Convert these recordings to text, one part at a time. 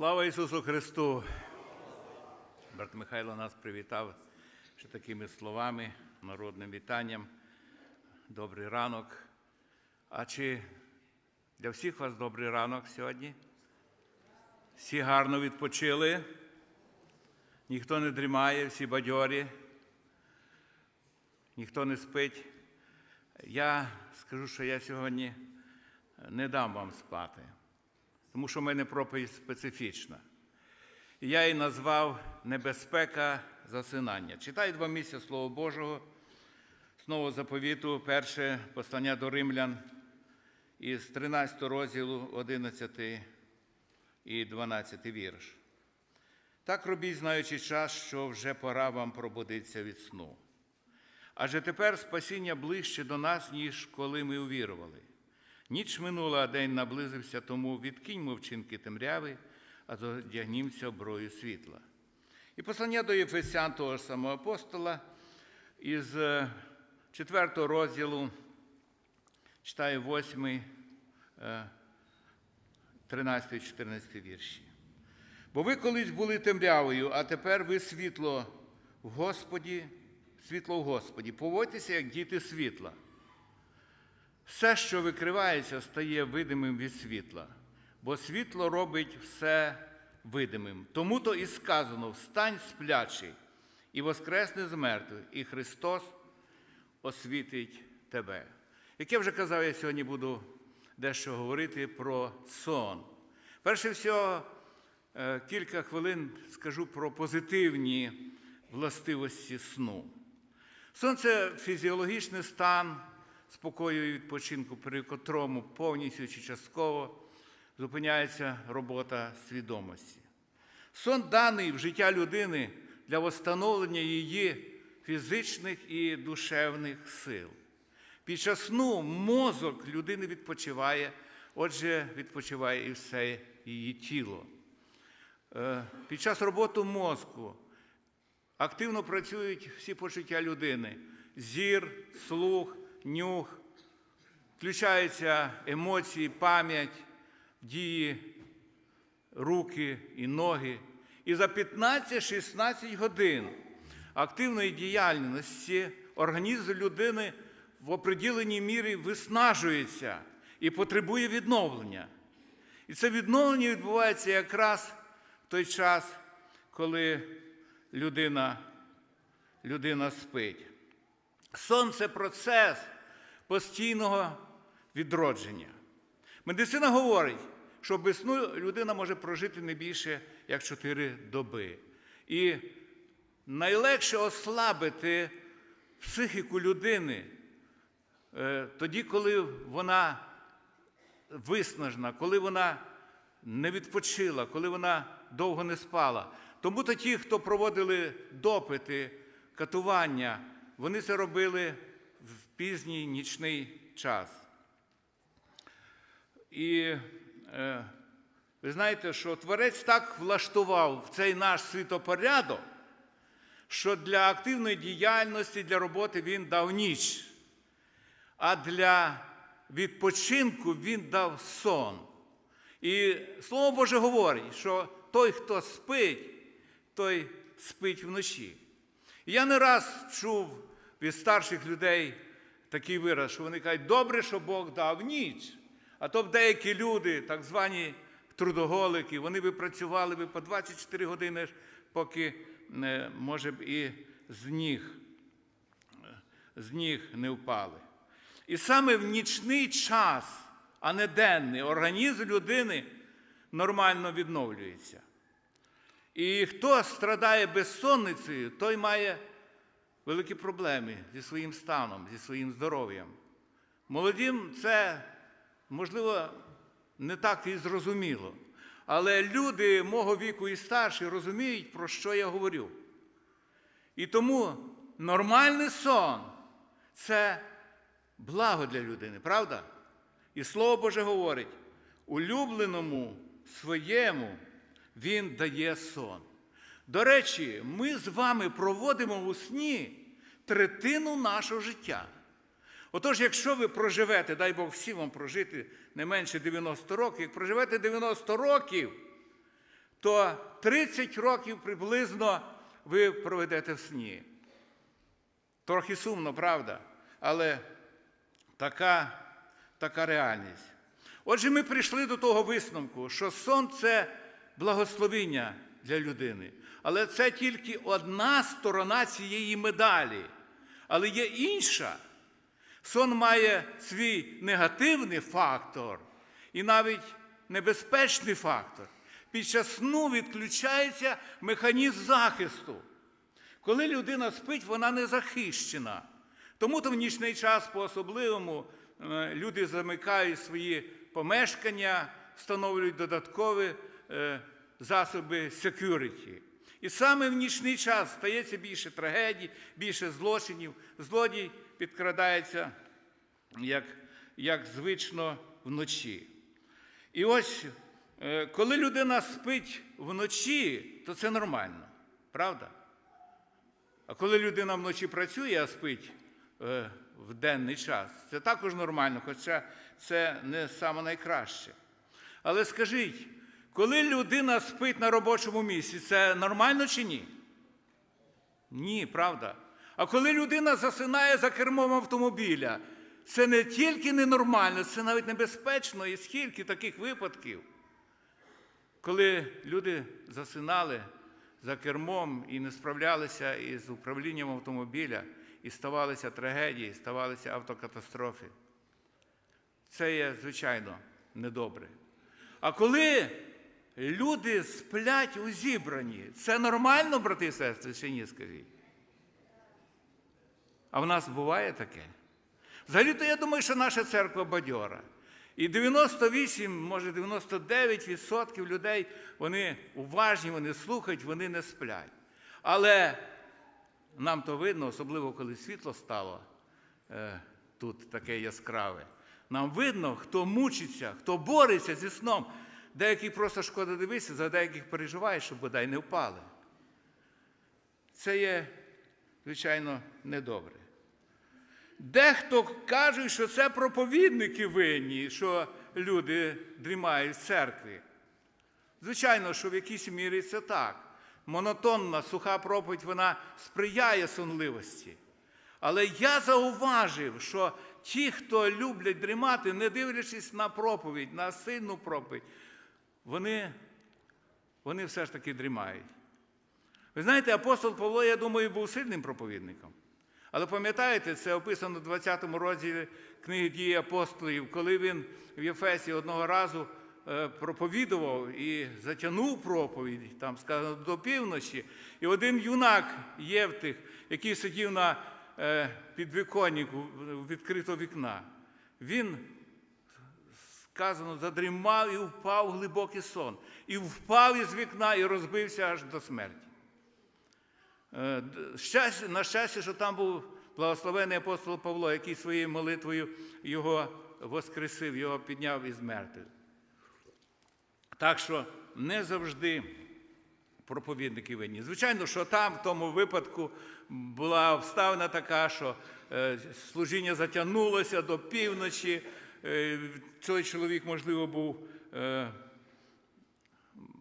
Слава Ісусу Христу! Брат Михайло нас привітав ще такими словами, народним вітанням. Добрий ранок. А чи для всіх вас добрий ранок сьогодні? Всі гарно відпочили, ніхто не дрімає, всі бадьорі, ніхто не спить. Я скажу, що я сьогодні не дам вам спати, тому що в мене проповідь специфічна. Я її назвав Небезпека засинання. Читаю два місця Слова Божого, з Нового заповіту, перше послання до римлян із 13 розділу, 11 і 12 вірш. Так робіть, знаючи час, що вже пора вам пробудитися від сну. Адже тепер спасіння ближче до нас, ніж коли ми увірували. Ніч минула, а день наблизився, тому відкиньмо вчинки темряви, а зодягнімося оброю світла. І послання до Єфесян того ж самого апостола із 4 розділу, читаю 8, 13, 14 вірші. Бо ви колись були темрявою, а тепер ви світло в Господі, світло в Господі. Поводьтеся, як діти світла. Все, що викривається, стає видимим від світла, бо світло робить все видимим. Тому то і сказано: встань сплячий і воскресне з мертвих, і Христос освітить тебе. Як я вже казав, я сьогодні буду дещо говорити про сон. Перше всього, кілька хвилин скажу про позитивні властивості сну. Сон це фізіологічний стан спокою і відпочинку, при котрому повністю чи частково зупиняється робота свідомості. Сон даний в життя людини для встановлення її фізичних і душевних сил. Під час сну мозок людини відпочиває, отже, відпочиває і все її тіло. Під час роботи мозку активно працюють всі почуття людини: зір, слух, нюх, включаються емоції, пам'ять, дії, руки і ноги. І за 15-16 годин активної діяльності організм людини в определеній мірі виснажується і потребує відновлення. І це відновлення відбувається якраз в той час, коли людина, людина спить. Сон це процес постійного відродження. Медицина говорить, що без сну людина може прожити не більше як 4 доби. І найлегше ослабити психіку людини тоді, коли вона виснажена, коли вона не відпочила, коли вона довго не спала. Тому то ті, хто проводили допити, катування, вони це робили в пізній нічний час. І е, ви знаєте, що Творець так влаштував в цей наш світопорядок, що для активної діяльності, для роботи він дав ніч, а для відпочинку він дав сон. І Слово Боже говорить, що той, хто спить, той спить вночі. Я не раз чув від старших людей такий вираз, що вони кажуть, добре, що Бог дав ніч. А то б деякі люди, так звані трудоголики, вони би працювали би по 24 години, поки, може б, і з ніг, з ніг не впали. І саме в нічний час, а не денний, організм людини нормально відновлюється. І хто страдає безсонницею, той має великі проблеми зі своїм станом, зі своїм здоров'ям. Молодим це, можливо, не так і зрозуміло. Але люди мого віку і старші розуміють, про що я говорю. І тому нормальний сон це благо для людини, правда? І Слово Боже говорить, улюбленому своєму він дає сон. До речі, ми з вами проводимо у сні третину нашого життя. Отож, якщо ви проживете, дай Бог всім вам прожити не менше 90 років, як проживете 90 років, то 30 років приблизно ви проведете в сні. Трохи сумно, правда? Але така, така реальність. Отже, ми прийшли до того висновку, що сон це благословіння для людини. Але це тільки одна сторона цієї медалі. Але є інша. Сон має свій негативний фактор і навіть небезпечний фактор. Під час сну відключається механізм захисту. Коли людина спить, вона не захищена. Тому то в нічний час по-особливому е, люди замикають свої помешкання, встановлюють додаткові засоби security. І саме в нічний час стається більше трагедій, більше злочинів. Злодій підкрадається, як, як звично, вночі. І ось, е, коли людина спить вночі, то це нормально, правда? А коли людина вночі працює, а спить е, в денний час, це також нормально, хоча це не найкраще. Але скажіть, коли людина спить на робочому місці, це нормально чи ні? Ні, правда. А коли людина засинає за кермом автомобіля, це не тільки ненормально, це навіть небезпечно. І скільки таких випадків, коли люди засинали за кермом і не справлялися із управлінням автомобіля, і ставалися трагедії, ставалися автокатастрофи. Це є, звичайно, недобре. А коли люди сплять у зібранні, це нормально, брати і сестри, чи ні, скажіть? А в нас буває таке? Взагалі-то я думаю, що наша церква бадьора. І 98, може 99% людей, вони уважні, вони слухають, вони не сплять. Але нам то видно, особливо коли світло стало е, тут таке яскраве. Нам видно, хто мучиться, хто бореться зі сном. Деяких просто шкода дивитися, за деяких переживає, щоб бодай не впали. Це є, звичайно, недобре. Дехто каже, що це проповідники винні, що люди дрімають в церкві. Звичайно, що в якійсь мірі це так. Монотонна, суха проповідь вона сприяє сонливості. Але я зауважив, що ті, хто люблять дрімати, не дивлячись на проповідь, на сильну проповідь, вони, вони все ж таки дрімають. Ви знаєте, апостол Павло, я думаю, був сильним проповідником. Але пам'ятаєте, це описано в 20 розділі книги дії апостолів, коли він в Єфесі одного разу е, проповідував і затягнув проповідь, там сказано до півночі. І один юнак Євтих, який сидів на е, підвіконнику відкритого вікна, він сказано, задрімав і впав в глибокий сон. І впав із вікна і розбився аж до смерті. Е, на щастя, що там був благословений апостол Павло, який своєю молитвою його воскресив, його підняв із мертвих. Так що не завжди проповідники винні. Звичайно, що там, в тому випадку, була обставина така, що е, служіння затягнулося до півночі. Е, Цей чоловік, можливо, був,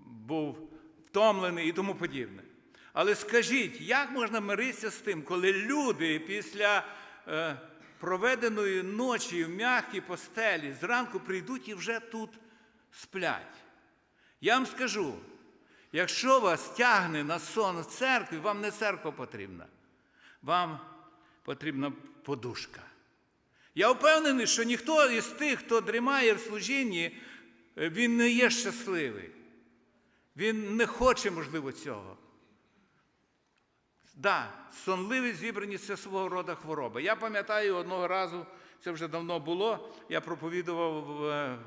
був втомлений і тому подібне. Але скажіть, як можна миритися з тим, коли люди після е, проведеної ночі в м'якій постелі зранку прийдуть і вже тут сплять? Я вам скажу, якщо вас тягне на сон в церкві, вам не церква потрібна, вам потрібна подушка. Я впевнений, що ніхто із тих, хто дрімає в служінні, він не є щасливий. Він не хоче, можливо, цього. Да, сонливість зібраність це свого роду хвороба. Я пам'ятаю одного разу, це вже давно було. Я проповідував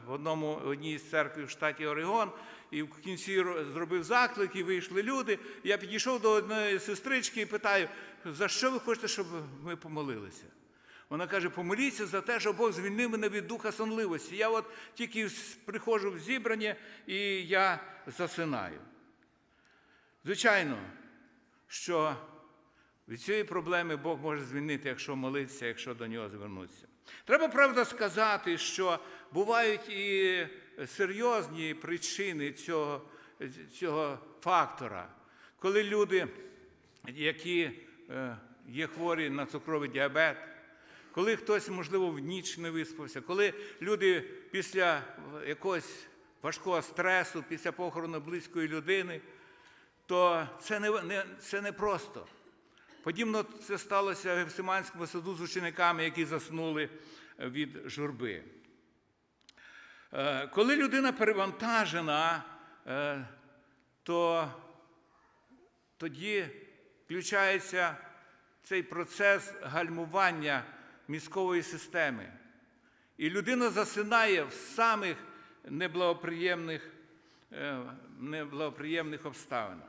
в одному одній з церкв в штаті Орегон, і в кінці зробив заклик, і вийшли люди. Я підійшов до одної сестрички і питаю, за що ви хочете, щоб ми помолилися? Вона каже: помоліться за те, що Бог звільнив мене від духа сонливості. Я от тільки приходжу в зібрання і я засинаю. Звичайно, що від цієї проблеми Бог може звільнити, якщо молитися, якщо до нього звернутися. Треба правда сказати, що бувають і серйозні причини цього, цього фактора. Коли люди, які е, є хворі на цукровий діабет, коли хтось, можливо, в ніч не виспався, коли люди після якогось важкого стресу, після похорону близької людини, то це не, не, це не просто. Подібно це сталося в Гефсиманському саду з учениками, які заснули від журби. Е, Коли людина перевантажена, е, то тоді включається цей процес гальмування мізкової системи. І людина засинає в самих неблагоприємних, е, неблагоприємних обставинах.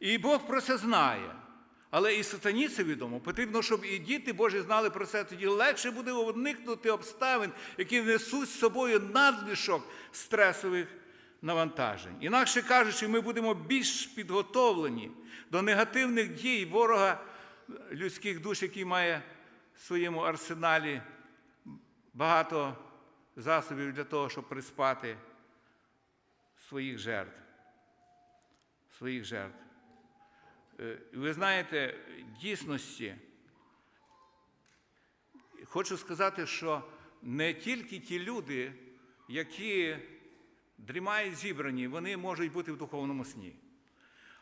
І Бог про це знає. Але і сатані це відомо. Потрібно, щоб і діти Божі знали про це. Тоді легше буде уникнути обставин, які несуть з собою надлишок стресових навантажень. Інакше кажучи, ми будемо більш підготовлені до негативних дій ворога людських душ, який має своєму арсеналі багато засобів для того, щоб приспати своїх жертв. Своїх жертв. Е, Ви знаєте, дійсності, хочу сказати, що не тільки ті люди, які дрімають зібрані, вони можуть бути в духовному сні.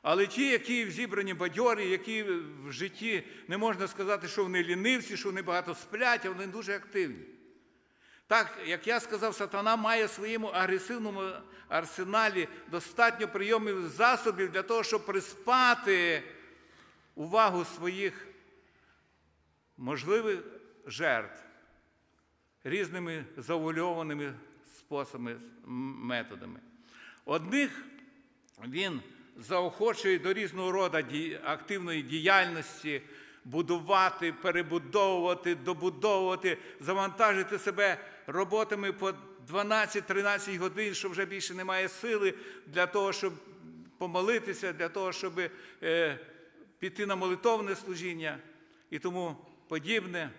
Але ті, які зібрані бадьорі, які в житті не можна сказати, що вони лінивці, що вони багато сплять, а вони дуже активні. Так, як я сказав, сатана має в своєму агресивному арсеналі достатньо прийомів засобів для того, щоб приспати увагу своїх можливих жертв різними завуальованими способами, методами. Одних він заохочує до різного роду активної діяльності, будувати, перебудовувати, добудовувати, завантажити себе роботами по 12-13 годин, що вже більше немає сили для того, щоб помолитися, для того, щоб е, піти на молитовне служіння і тому подібне.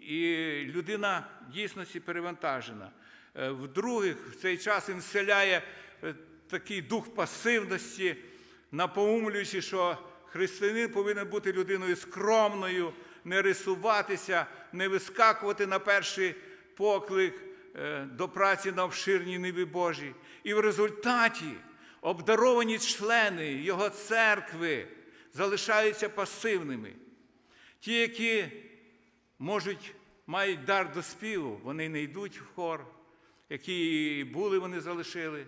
І людина в дійсності перевантажена. Е, В-других, в цей час він вселяє е, такий дух пасивності, напоумлюючи, що християнин повинен бути людиною скромною, не рисуватися, не вискакувати на перший поклик е, до праці на обширній ниві Божій. І в результаті обдаровані члени Його церкви залишаються пасивними. Ті, які можуть, мають дар до співу, вони не йдуть в хор, які були, вони залишили.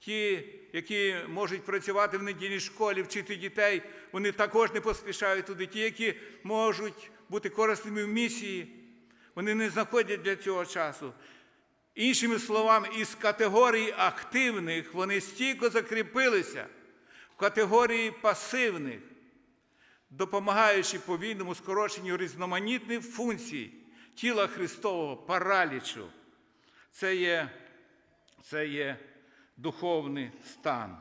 Ті, які можуть працювати в недільній школі, вчити дітей, вони також не поспішають туди. Ті, які можуть бути корисними в місії, вони не знаходять для цього часу. Іншими словами, із категорії активних вони стійко закріпилися в категорії пасивних, допомагаючи повільному скороченню різноманітних функцій тіла Христового паралічу. Це є, це є духовний стан.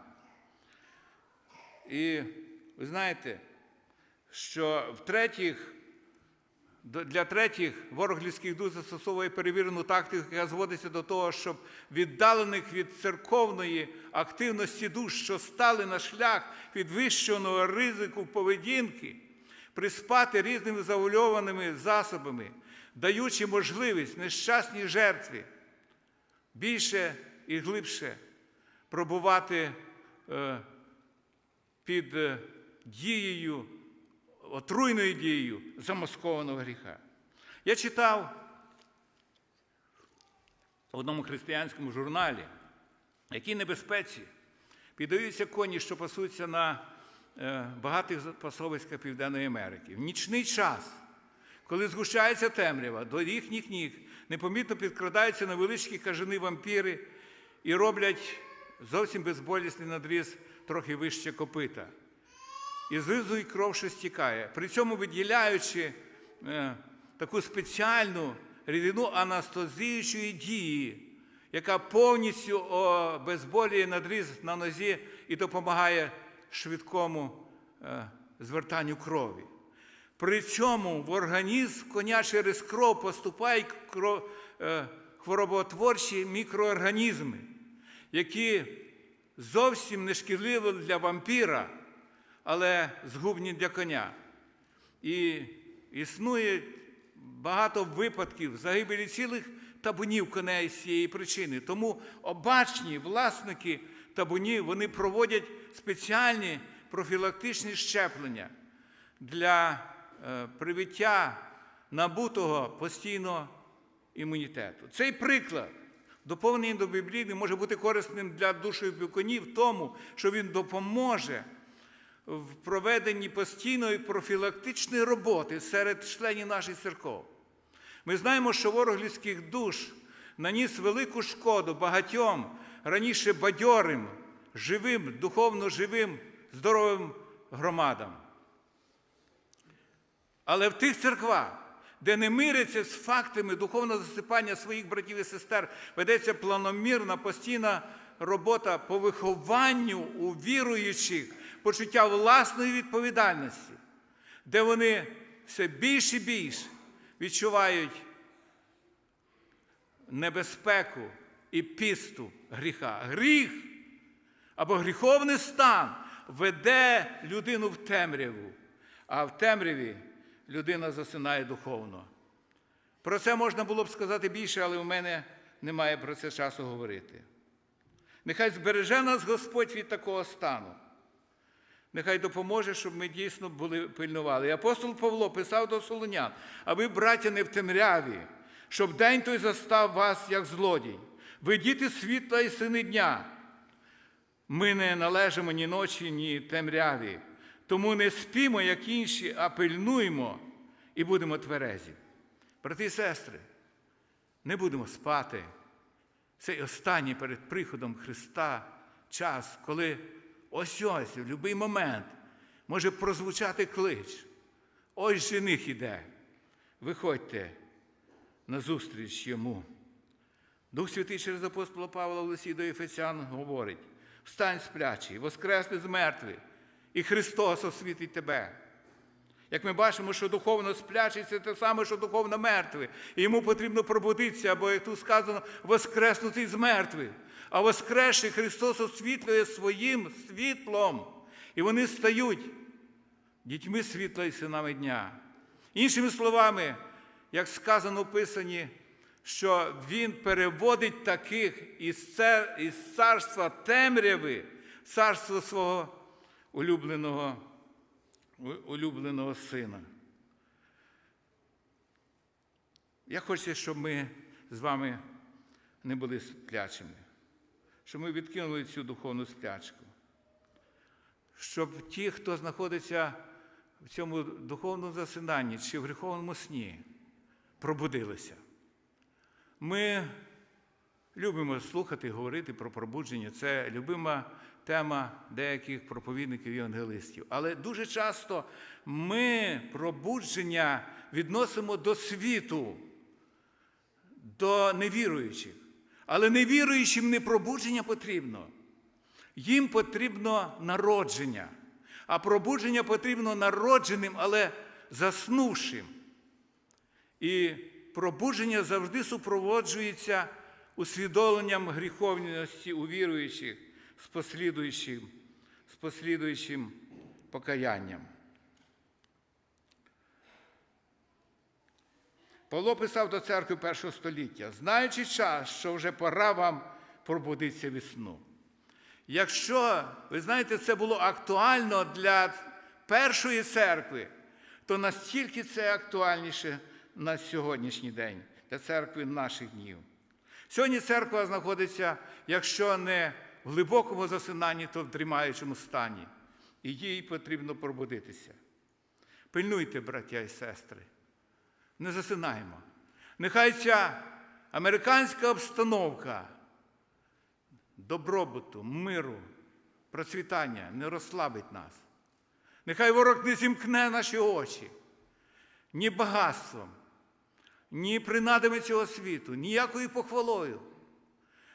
І ви знаєте, що в для третіх ворог людських душ застосовує перевірену тактику, яка зводиться до того, щоб віддалених від церковної активності душ, що стали на шлях підвищеного ризику поведінки, приспати різними завульованими засобами, даючи можливість нещасній жертві більше і глибше пробувати е, під е, дією, отруйною дією замаскованого гріха. Я читав в одному християнському журналі, які небезпеці піддаються коні, що пасуться на е, багатих пасовиськах Південної Америки. В нічний час, коли згущається темрява, до їхніх ніг непомітно підкрадаються невеличкі кажани вампіри і роблять зовсім безболісний надріз трохи вище копита. І злизують кров, що стікає, при цьому виділяючи е, таку спеціальну рідину анастазіючої дії, яка повністю обезболює надріз на нозі і допомагає швидкому е, звертанню крові. При цьому в організм коня через кров поступають кров, е, хвороботворчі мікроорганізми, які зовсім не шкідливі для вампіра, але згубні для коня. І існує багато випадків загибелі цілих табунів коней з цієї причини. Тому обачні власники табунів вони проводять спеціальні профілактичні щеплення для е, привиття набутого постійно імунітету. Цей приклад, доповнений до біблійний, може бути корисним для душі конів в тому, що він допоможе в проведенні постійної профілактичної роботи серед членів наших церков. Ми знаємо, що ворог людських душ наніс велику шкоду багатьом раніше бадьорим, живим, духовно живим, здоровим громадам. Але в тих церквах, де не миряться з фактами духовного засипання своїх братів і сестер, ведеться планомірна постійна робота по вихованню у віруючих почуття власної відповідальності, де вони все більше і більше відчувають небезпеку і пісту гріха. Гріх або гріховний стан веде людину в темряву, а в темряві людина засинає духовно. Про це можна було б сказати більше, але у мене немає про це часу говорити. Нехай збереже нас Господь від такого стану. Нехай допоможе, щоб ми дійсно були пильнували. І апостол Павло писав до Солонян, а ви, браття, не в темряві, щоб день той застав вас, як злодій. Ви діти світла і сини дня. Ми не належимо ні ночі, ні темряві. Тому не спімо, як інші, а пильнуємо і будемо тверезі. Брати і сестри, не будемо спати. Цей останній перед приходом Христа час, коли ось ось, в будь-який момент може прозвучати клич. Ось жених іде. Виходьте на зустріч йому. Дух Святий через апостола Павла в лисі до Ефесян говорить: встань сплячий, воскресни з мертвих, і Христос освітить тебе. Як ми бачимо, що духовно сплячий це те саме, що духовно мертвий. І йому потрібно пробудитися, або, як тут сказано, воскреснути з мертвих. А воскресший Христос освітлює своїм світлом. І вони стають дітьми світла і синами дня. Іншими словами, як сказано в Писанні, що Він переводить таких із царства темряви, в царство свого улюбленого улюбленого сина. Я хочу, щоб ми з вами не були сплячими, щоб ми відкинули цю духовну сплячку, щоб ті, хто знаходиться в цьому духовному засинанні чи в гріховному сні, пробудилися. Ми любимо слухати, говорити про пробудження. Це любима тема деяких проповідників і євангелистів. Але дуже часто ми пробудження відносимо до світу, до невіруючих. Але невіруючим не пробудження потрібно. Їм потрібно народження. А пробудження потрібно народженим, але заснувшим. І пробудження завжди супроводжується усвідомленням гріховності у віруючих з послідуючим, з послідуючим покаянням. Павло писав до церкви першого століття, знаючи час, що вже пора вам пробудитися від сну. Якщо, ви знаєте, це було актуально для першої церкви, то настільки це актуальніше на сьогоднішній день, для церкви наших днів. Сьогодні церква знаходиться, якщо не в глибокому засинанні, то в дрімаючому стані. І їй потрібно пробудитися. Пильнуйте, браття і сестри, не засинаємо. Нехай ця американська обстановка добробуту, миру, процвітання не розслабить нас. Нехай ворог не зімкне наші очі ні багатством, ні принадами цього світу, ніякою похвалою.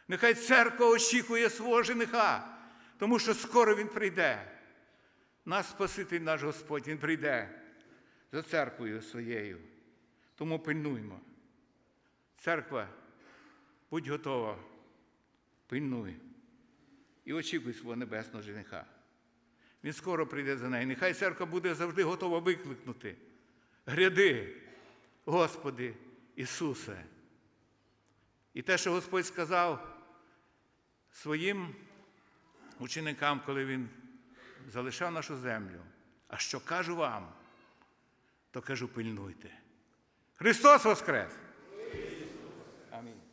Нехай церква очікує свого жениха, тому що скоро Він прийде. Наш Спаситель, наш Господь, Він прийде за церквою своєю. Тому пильнуймо. Церква, будь готова, пильнуй. і очікуй свого небесного жениха. Він скоро прийде за нею. Нехай церква буде завжди готова викликнути. Гряди, Господи Ісусе. І те, що Господь сказав своїм ученикам, коли Він залишав нашу землю. А що кажу вам, то кажу, пильнуйте. Христос Воскрес! Амінь.